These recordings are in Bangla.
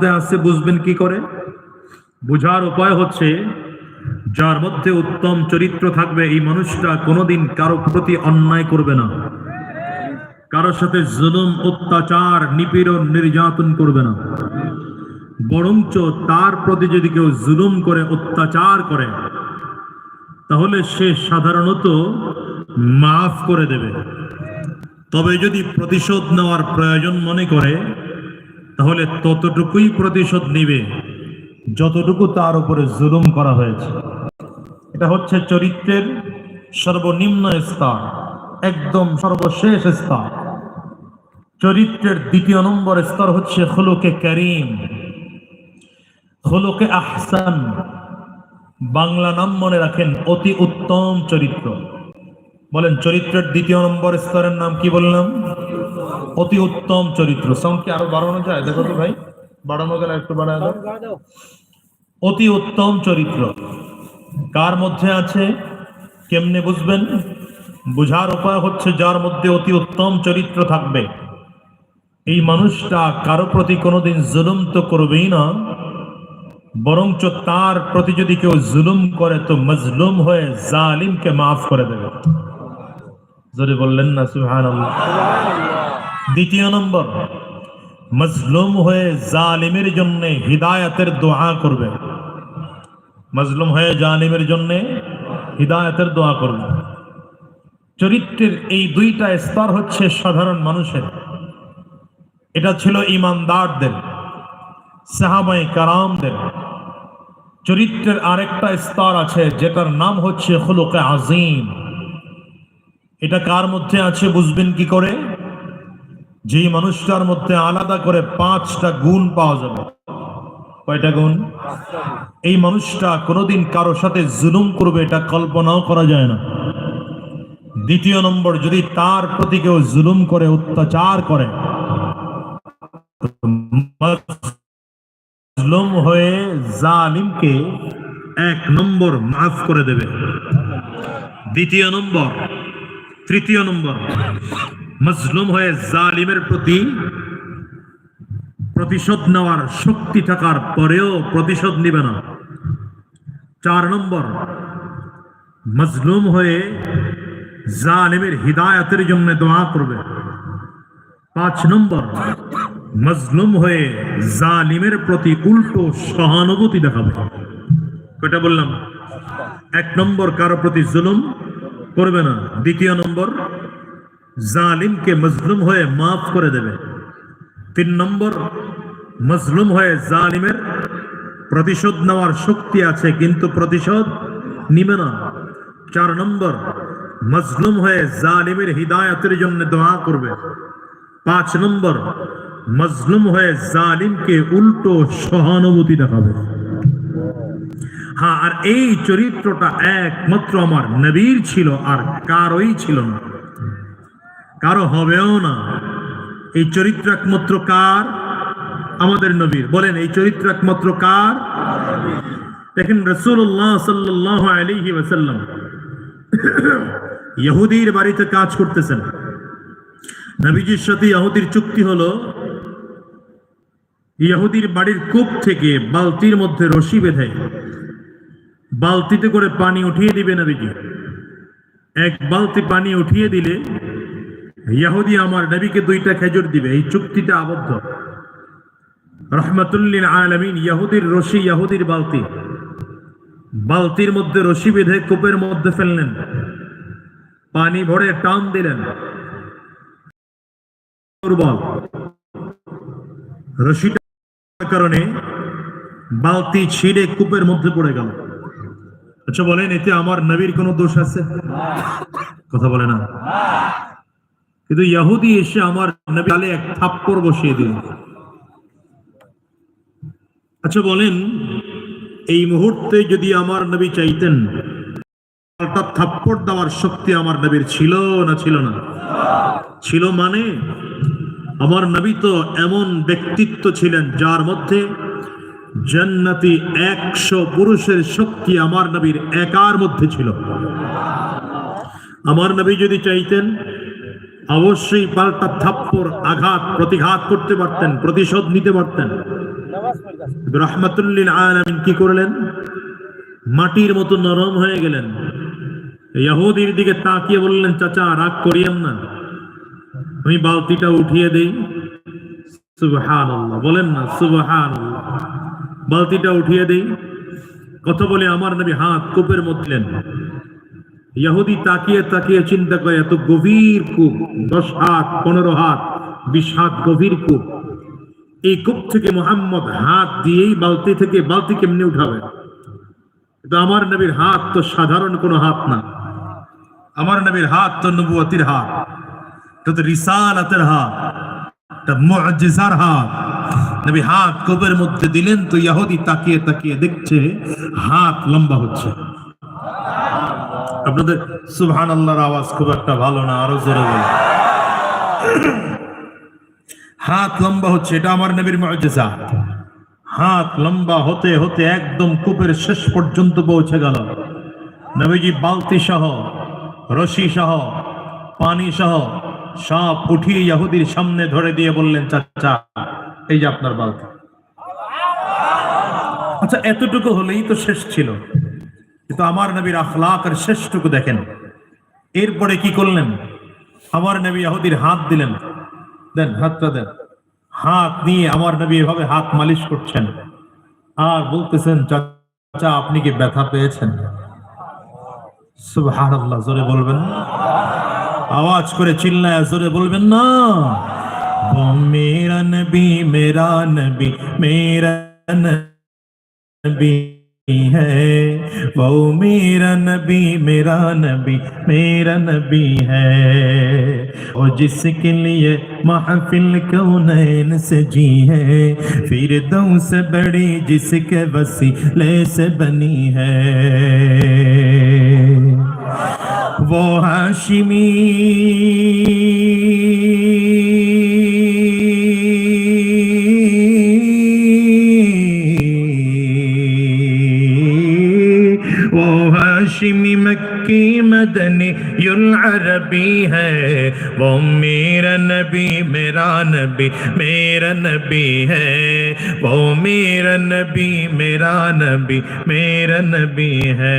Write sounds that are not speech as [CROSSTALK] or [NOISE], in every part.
মধ্যে আছে, বুঝবেন কি করে? বুঝার উপায় হচ্ছে, যার মধ্যে উত্তম চরিত্র থাকবে, এই মানুষটা কোনোদিন কারও প্রতি অন্যায় করবে না। কারোর সাথে জুলুম, অত্যাচার, নিপীড়ন, নির্যাতন করবে না। বরঞ্চ তার প্রতি যদি কেউ জুলুম করে, অত্যাচার করে, তাহলে সে সাধারণত মাফ করে দেবে। তবে যদি প্রতিশোধ নেওয়ার প্রয়োজন মনে করে তাহলে ততটুকুই প্রতিশোধ নিবে। যতটুকু তার উপরে জুলুম করা হয়েছে। এটা হচ্ছে চরিত্রের সর্বনিম্ন স্তর, একদম সর্বশেষ স্তর। চরিত্রের দ্বিতীয় নম্বর স্তর হচ্ছে হলুকে করিম। হলুকে আহসান। বাংলা নাম মনে রাখেন অতি উত্তম চরিত্র। বলেন, চরিত্রের দ্বিতীয় নম্বর স্তরের নাম কি বললাম? অতি উত্তম চরিত্র। সাউন্ড কি আরও বাড়ানো যায়? দেখো তো ভাই। বাড়ানো গেলে একটু বাড়ানো দাও। অতি উত্তম চরিত্র। কার মধ্যে আছে? কেমনে বুঝবেন? বুঝার উপায় হচ্ছে যার মধ্যে অতি উত্তম চরিত্র থাকবে। এই মানুষটা কারও প্রতি কোনোদিন জুলুম তো করবেই না, বরঞ্চ তার প্রতি যদি কেউ জুলুম করে, তো মজলুম হয়ে জালিমকে মাফ করে দেবে। যদি বললেন না সুহান দ্বিতীয় নম্বর, মজলুম হয়ে জালিমের জন্য হিদায়াতের দোয়া করবে। মজলুম হয়ে জালিমের জন্য হিদায়াতের দোয়া করবে। চরিত্রের এই দুইটা স্তর হচ্ছে সাধারণ মানুষের। এটা ছিল ইমানদারদের সাহাবাই কারামদের। চরিত্রের আরেকটা স্তর আছে, যেটার নাম হচ্ছে হলুকে আজিম। এটা কার মধ্যে আছে বুঝবেন কি করে? যেই মানুষটার মধ্যে আলাদা করে পাঁচটা গুণ পাওয়া যাবে। কয়টা গুণ? এই মানুষটা কোনোদিন কারোর সাথে জুলুম করবে, এটা কল্পনাও করা যায় না। দ্বিতীয় নম্বর, যদি তার প্রতি কেউ জুলুম করে, অত্যাচার করে মজলুম হয়ে জালিমকে এক নম্বর মাফ করে দেবে। দ্বিতীয় নম্বর, তৃতীয় নম্বর মজলুম হয়ে জালিমের প্রতি প্রতিশোধ নেওয়ার শক্তি থাকার পরেও প্রতিশোধ নিবে না। চার নম্বর, মজলুম হয়ে জালিমের হিদায়াতের জন্য দোয়া করবে। পাঁচ নম্বর, মজলুম হয়ে জালিমের প্রতি উল্টো সহানুভূতি দেখাবে। কয়টা বললাম? এক নম্বর, কারও প্রতি জুলুম করবে না। দ্বিতীয় নম্বর জালিমকে মজলুম হয়ে মাফ করে দেবে। তিন নম্বর, মজলুম হয়ে জালিমের প্রতিশোধ নেওয়ার শক্তি আছে, কিন্তু প্রতিশোধ নিবে না। চার নম্বর, মজলুম হয়ে জালিমের হিদায়তের জন্য দোয়া করবে। পাঁচ নম্বর, মজলুম হয়ে জালিমকে উল্টো সহানুভূতি দেখাবে। হ্যাঁ আর এই চরিত্রটা একমাত্র আমার নবীর ছিল আর কারোই ছিল না। কারও হবেও না। এই চরিত্র একমাত্র কার? আমাদের নবীর। বলেন, এই চরিত্র একমাত্র কার? দেখেন রসুল্লাহ সাল্লাহ আলিহি ওয়াসাল্লাম [CLEARS THROAT] ইহুদির বাড়িতে কাজ করতেছেন। নবীজির সাথে ইহুদির চুক্তি হলো, ইহুদির বাড়ির কূপ থেকে বালতির মধ্যে রশি বেঁধে বালতিতে করে পানি উঠিয়ে দিবে নবীজি। এক বালতি পানি উঠিয়ে দিলে ইহুদি আমার নবীকে দুইটা খেজুর দিবে। এই চুক্তিটা আবদ্ধ। রহমতুল্লিন আলমিন ইহুদির রশি ইহুদির বালতি। বালতির মধ্যে রশি বেঁধে কূপের মধ্যে ফেললেন। পানি ভরে টান দিলেন। দুর্বল। রশিটার কারণে বালতি ছিঁড়ে কূপের মধ্যে পড়ে গেল। আচ্ছা বলেন, এতে আমার নবীর কোনো দোষ আছে? কথা বলে না। কিন্তু ইয়াহুদি এসে আমার নবী এক থাপ্পড় বসিয়ে দিল। আচ্ছা বলেন, এই মুহূর্তে যদি আমার নবী চাইতেন, পাল্টা থাপ্পড় দেওয়ার শক্তি আমার নবীর ছিল না ছিল না? ছিল মানে আমার নবী তো এমন ব্যক্তিত্ব ছিলেন যার মধ্যে জান্নাতি একশো পুরুষের শক্তি আমার নবীর একার মধ্যে ছিল। আমার নবী যদি চাইতেন অবশ্যই পাল্টা থাপ্পড় আঘাত, প্রতিঘাত করতে পারতেন, প্রতিশোধ নিতে পারতেন। রহমাতুল্লিল আলামিন কি করলেন? মাটির মতো নরম হয়ে গেলেন। ইহুদির দিকে তাকিয়ে বললেন, চাচা, রাগ করিয়েন না। আমি বালতিটা উঠিয়ে দেই। সুবহানাল্লাহ, বলেন না, সুবহানাল্লাহ। বালতিটা উঠিয়ে দেই। কথা বলে আমার নবী হাত কূপের মধ্যে ইহুদি তাকিয়ে তাকিয়ে চিন্তা করে, এত গভীর কূপ, দশ হাত, পনেরো হাত, বিশ হাত গভীর কূপ। এই কূপ থেকে মোহাম্মদ হাত দিয়েই বালতি থেকে বালতি কেমনে উঠাবে? আমার নবীর হাত তো সাধারণ কোনো হাত না। আমার নবীর হাত তো নবুয়তির হাত। এটা তো রিসালাতের হাত। এটা মুআজিজার হাত। নবী হাত কূপের মধ্যে দিলেন তো ইহুদি তাকিয়ে তাকিয়ে দেখছে হাত লম্বা হচ্ছে। আপনাদের আল্লাহর আওয়াজ খুব একটা ভালো না, আরও জোরে হাত লম্বা হচ্ছে, এটা আমার মুআজিজা হাত লম্বা হতে হতে একদম কূপের শেষ পর্যন্ত পৌঁছে গেল। নবীজি বালতি সহ, রশি সহ, পানি সহ সব উঠিয়ে ইহুদির সামনে ধরে দিয়ে বললেন, চাচা, এই যে আপনার বালতি। আচ্ছা এতটুকু হলেই তো শেষ ছিল। কিন্তু আমার নবীর আখলাকের শেষটুকু দেখেন। এরপরে কি করলেন? আমার নবী ইহুদির হাত দিলেন। দেন, হাতটা দেন। হাত নিয়ে আমার নবী এভাবে হাত মালিশ করছেন। আর বলতেছেন, চাচা, আপনি কি ব্যথা পেয়েছেন? জোরে বলবেন? আওয়াজ করে চিল্লায় জোরে বলবেন না। মেরা নবী মেরা নবী, মেরা नबी है। वो मेरा नबी मेरा नबी मेरा नबी है। वो जिसके लिए महफिल कौनैन से जी है? फिर दो से बड़ी जिसके वसीले से बनी है। वो हाशिमी हाशिमी मक्की मदनी युल अरबी है वो मेरा नबी मेरा नबी मेरा नबी है वो मेरा नबी मेरा नबी मेरा नबी है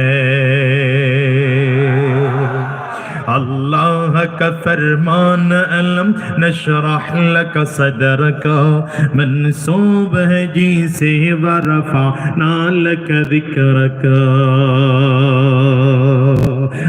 अल्लाह لك فرمان ألم نشرح لك صدرك؟ من صوبه جيسه ورفعنا لك ذكرك.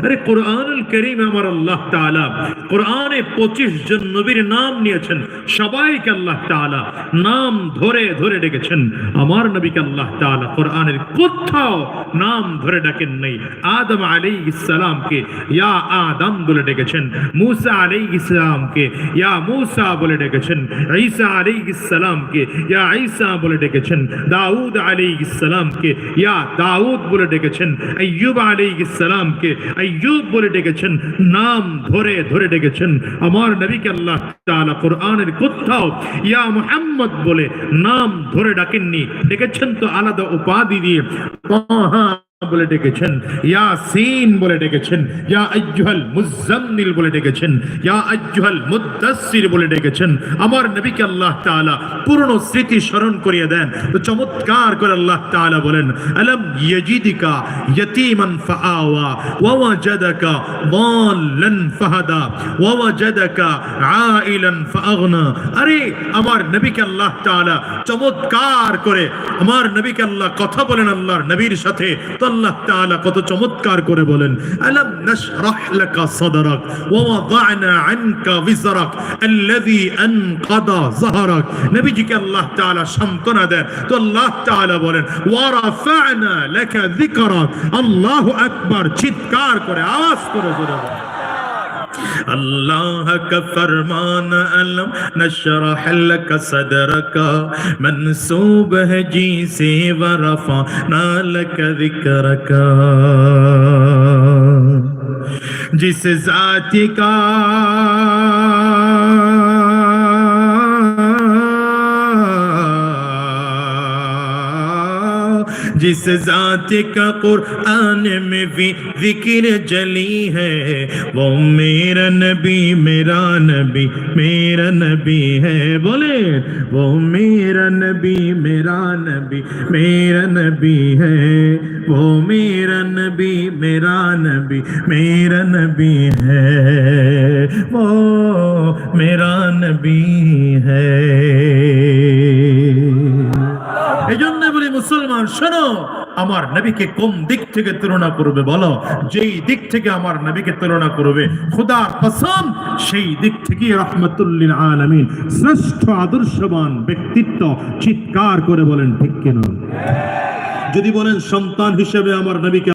أري قرآن করিম আমার আল্লাহ তাআলা। কোরআনে 25 জন নবীর নাম নিয়েছেন। সবাইকে আল্লাহ তাআলা নাম ধরে ধরে ডেকেছেন। আমার নবীকে আল্লাহ তাআলা কোরআনের কোথাও নাম ধরে ডাকেন নাই। আদম আলাইহিস সালামকে ইয়া আদম বলে ডেকেছেন। মুসা আলাইহিস সালামকে ইয়া মুসা বলে ডেকেছেন। ঈসা আলাইহিস সালামকে ইয়া ঈসা বলে ডেকেছেন। দাউদ আলাইহিস সালামকে ইয়া দাউদ বলে ডেকেছেন। আইয়ুব আলাইহিস সালামকে আইয়ুব বলে ডেকেছেন। নাম ধরে ধরে ডেকেছেন। আমার নবীকে আল্লাহ তাআলা কোরআনের কোথাও ইয়া মুহাম্মদ বলে নাম ধরে ডাকেননি। ডেকেছেন তো আলাদা উপাধি দিয়ে। বলে ডেকেছেন, ইয়াসিন বলে ডেকেছেন, ইয়া আইয়ুহাল মুজাম্মিল বলে ডেকেছেন, ইয়া আইয়ুহাল মুদাসসির বলে ডেকেছেন। আমার নবীকে আল্লাহ তাআলা পুরনো স্মৃতি স্মরণ করিয়ে দেন। তো চমৎকার করে আল্লাহ তাআলা বলেন, আলম ইয়াজিদিকা ইয়াতীমান ফাআওয়া, ওয়া ওয়াজাদাকা দাল্লান ফাহাদা, ওয়া ওয়াজাদাকা আইলান ফাআগনা। আরে, আমার নবীকে আল্লাহ তাআলা চমৎকার করে, আমার নবীকে আল্লাহ কথা বলেন আল্লাহর নবীর সাথে। তো আল্লাহ তাআলা কত চমৎকার করে বলেন, আলাম নাশরাহ লাকা সাদরাক ওয়া ওয়াদানা আনকা বিজরাক আল্লাযী আনকাদা যাহরাক। নবীজিকে আল্লাহ তাআলা সান্তনা দেন। তো আল্লাহ তাআলা বলেন, ওয়া রাফা'না লাকা যিকরাক। আল্লাহু আকবার চিৎকার করে, আওয়াজ করে জোরে अल्लाह का फरमान अलम नशरह लक सदरक मंसूब है जी से वरफा नालक जिक्रक जिस जाति का जिस जात का कुरान में भी जिक्र जली है वो मेरा नबी मेरा नबी मेरा नबी है बोले वो मेरा नबी मेरा नबी मेरा नबी है वो मेरा नबी मेरा नबी मेरा नबी है वो मेरा नबी है এই জন্য বলি মুসলমান, শোনো, আমার নবীকে কোন দিক থেকে তুলনা করবে বলো? যেই দিক থেকে আমার নবীকে তুলনা করবে খুদা কসম, সেই দিক থেকে রহমতুল্লিন আলমিন শ্রেষ্ঠ আদর্শবান ব্যক্তিত্ব চিৎকার করে বলেন, ঠিক কেন? যদি বলেন সন্তান হিসেবে আমার নবীকে